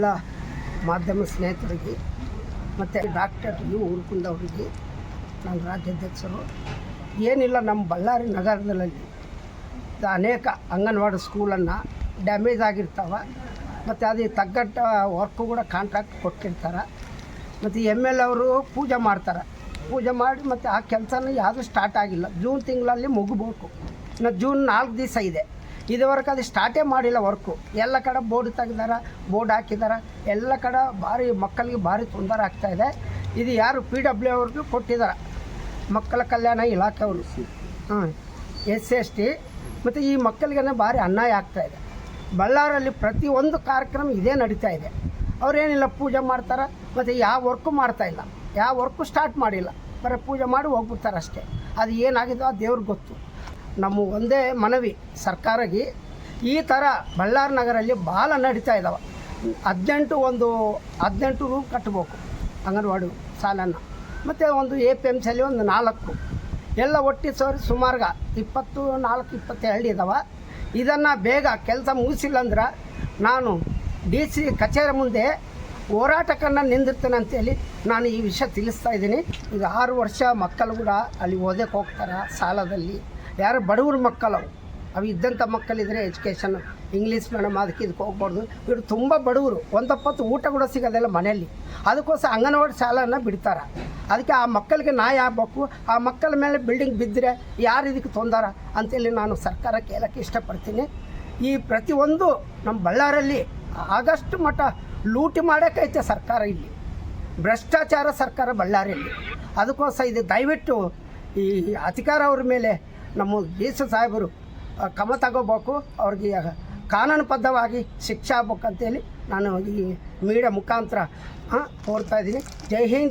ಎಲ್ಲ ಮಾಧ್ಯಮ ಸ್ನೇಹಿತರಿಗೆ ಮತ್ತು ಡಾಕ್ಟರ್ ಯು ನಮ್ಮ ರಾಜ್ಯಾಧ್ಯಕ್ಷರು. ಏನಿಲ್ಲ, ನಮ್ಮ ಬಳ್ಳಾರಿ ನಗರದಲ್ಲಿ ಅನೇಕ ಅಂಗನವಾಡಿ ಸ್ಕೂಲನ್ನು ಡ್ಯಾಮೇಜ್ ಆಗಿರ್ತಾವೆ. ಮತ್ತು ಅದು ತಗ್ಗಟ್ಟ ವರ್ಕು ಕೂಡ ಕಾಂಟ್ರಾಕ್ಟ್ ಕೊಟ್ಟಿರ್ತಾರೆ. ಮತ್ತು ಎಂ ಎಲ್ ಅವರು ಪೂಜೆ ಮಾಡ್ತಾರೆ. ಪೂಜೆ ಮಾಡಿ ಮತ್ತು ಆ ಕೆಲಸನ ಯಾವುದೂ ಸ್ಟಾರ್ಟ್ ಆಗಿಲ್ಲ. ಜೂನ್ ತಿಂಗಳಲ್ಲಿ ಮುಗಬೇಕು. ಇನ್ನು ಜೂನ್ ನಾಲ್ಕು ದಿವಸ ಇದೆ. ಇದುವರೆಗೆ ಅದು ಸ್ಟಾರ್ಟೇ ಮಾಡಿಲ್ಲ ವರ್ಕು ಎಲ್ಲ ಕಡೆ ಬೋರ್ಡ್ ತೆಗ್ದಾರ ಬೋರ್ಡ್ ಹಾಕಿದಾರ. ಎಲ್ಲ ಕಡೆ ಭಾರಿ ಮಕ್ಕಳಿಗೆ ಭಾರಿ ತೊಂದರೆ ಆಗ್ತಾಯಿದೆ ಇದು. ಯಾರು ಪಿ ಡಬ್ಲ್ಯೂ ಅವ್ರಿಗೂ ಕೊಟ್ಟಿದ್ದಾರೆ ಮಕ್ಕಳ ಕಲ್ಯಾಣ ಇಲಾಖೆಯವರು ಹಾಂ ಎಸ್ ಎಸ್ ಟಿ. ಮತ್ತು ಈ ಮಕ್ಕಳಿಗೆ ಭಾರಿ ಅನ್ಯಾಯ ಆಗ್ತಾಯಿದೆ ಬಳ್ಳಾರಲ್ಲಿ ಪ್ರತಿಯೊಂದು ಕಾರ್ಯಕ್ರಮ ಇದೇ ನಡೀತಾ ಇದೆ. ಅವರೇನಿಲ್ಲ ಪೂಜೆ ಮಾಡ್ತಾರೆ ಮತ್ತು ಯಾವ ವರ್ಕು ಮಾಡ್ತಾಯಿಲ್ಲ ಯಾವ ವರ್ಕು ಸ್ಟಾರ್ಟ್ ಮಾಡಿಲ್ಲ. ಬರೀ ಪೂಜೆ ಮಾಡಿ ಹೋಗ್ಬಿಡ್ತಾರೆ ಅಷ್ಟೇ ಅದು ಏನಾಗಿದೋ ಆ ದೇವ್ರಿಗೆ ಗೊತ್ತು. ನಮ್ಮ ಒಂದೇ ಮನವಿ. ಸರ್ಕಾರಗಿ ಈ ಥರ ಬಳ್ಳಾರಿ ನಗರಲ್ಲಿ ಭಾಳ ನಡೀತಾ ಇದ್ದಾವೆ ಹದಿನೆಂಟು ಒಂದು, ಹದಿನೆಂಟು ರೂಮ್ ಕಟ್ಟಬೇಕು ಅಂಗನವಾಡಿ ಸಾಲನ್ನು. ಮತ್ತು ಒಂದು ಎ ಪಿ ಎಂ ಸಿಯಲ್ಲಿ ಒಂದು ನಾಲ್ಕು. ಎಲ್ಲ ಒಟ್ಟಿ ಸೇರಿ ಸುಮಾರ್ಗ ಇಪ್ಪತ್ತು, ನಾಲ್ಕು, ಇಪ್ಪತ್ತೆರಡು ಇದ್ದಾವೆ ಇದನ್ನು ಬೇಗ ಕೆಲಸ ಮುಗಿಸಿಲ್ಲ ಅಂದ್ರೆ ನಾನು ಡಿ ಸಿ ಕಚೇರಿ ಮುಂದೆ ಹೋರಾಟಕ್ಕನ್ನು ನಿಂದಿರ್ತೇನೆ ಅಂತೇಳಿ ನಾನು ಈ ವಿಷಯ ತಿಳಿಸ್ತಾ ಇದ್ದೀನಿ. ಈಗ ಆರು ವರ್ಷ ಮಕ್ಕಳು ಕೂಡ ಅಲ್ಲಿ ಓದಕ್ಕೆ ಹೋಗ್ತಾರೆ ಸಾಲದಲ್ಲಿ. ಯಾರು ಬಡವ್ರ ಮಕ್ಕಳು ಅವು. ಇದ್ದಂಥ ಮಕ್ಕಳಿದ್ರೆ ಎಜುಕೇಷನ್, ಇಂಗ್ಲೀಷ್ ಮೇಡಮ್ ಅದಕ್ಕೆ ಇದಕ್ಕೆ ಹೋಗ್ಬಾರ್ದು. ಇವರು ತುಂಬ ಬಡವರು. ಒಂದಪ್ಪತ್ತು ಊಟ ಕೂಡ ಸಿಗೋದಿಲ್ಲ ಮನೆಯಲ್ಲಿ. ಅದಕ್ಕೋಸ್ಕರ ಅಂಗನವಾಡಿ ಶಾಲೆಯನ್ನು ಬಿಡ್ತಾರೆ. ಅದಕ್ಕೆ ಆ ಮಕ್ಕಳಿಗೆ ನಾಯಿ ಆಗಬೇಕು. ಆ ಮಕ್ಕಳ ಮೇಲೆ ಬಿಲ್ಡಿಂಗ್ ಬಿದ್ದರೆ ಯಾರು ಇದಕ್ಕೆ ತೊಂದಾರ ಅಂತೇಳಿ ನಾನು ಸರ್ಕಾರ ಕೇಳೋಕ್ಕೆ ಇಷ್ಟಪಡ್ತೀನಿ. ಈ ಪ್ರತಿಯೊಂದು ನಮ್ಮ ಬಳ್ಳಾರಲ್ಲಿ ಆಗಷ್ಟು ಮಟ್ಟ ಲೂಟಿ ಮಾಡೋಕ್ಕೈತೆ ಸರ್ಕಾರ ಇಲ್ಲಿ. ಭ್ರಷ್ಟಾಚಾರ ಸರ್ಕಾರ ಬಳ್ಳಾರಿಯಲ್ಲಿ. ಅದಕ್ಕೋಸ್ಕರ ಇದು ದಯವಿಟ್ಟು ಈ ಅಧಿಕಾರ ಅವ್ರ ಮೇಲೆ ನಮ್ಮ ದೇಶ ಸಾಹೇಬರು ಕ್ರಮ ತಗೋಬೇಕು, ಅವ್ರಿಗೆ ಕಾನೂನುಬದ್ಧವಾಗಿ ಶಿಕ್ಷೆ ಆಗ್ಬೇಕಂತೇಳಿ ನಾನು ಈ ಮೀಡಿಯಾ ಮುಖಾಂತರ ಕೋರ್ತಾ ಇದ್ದೀನಿ. ಜೈ ಹಿಂದ್.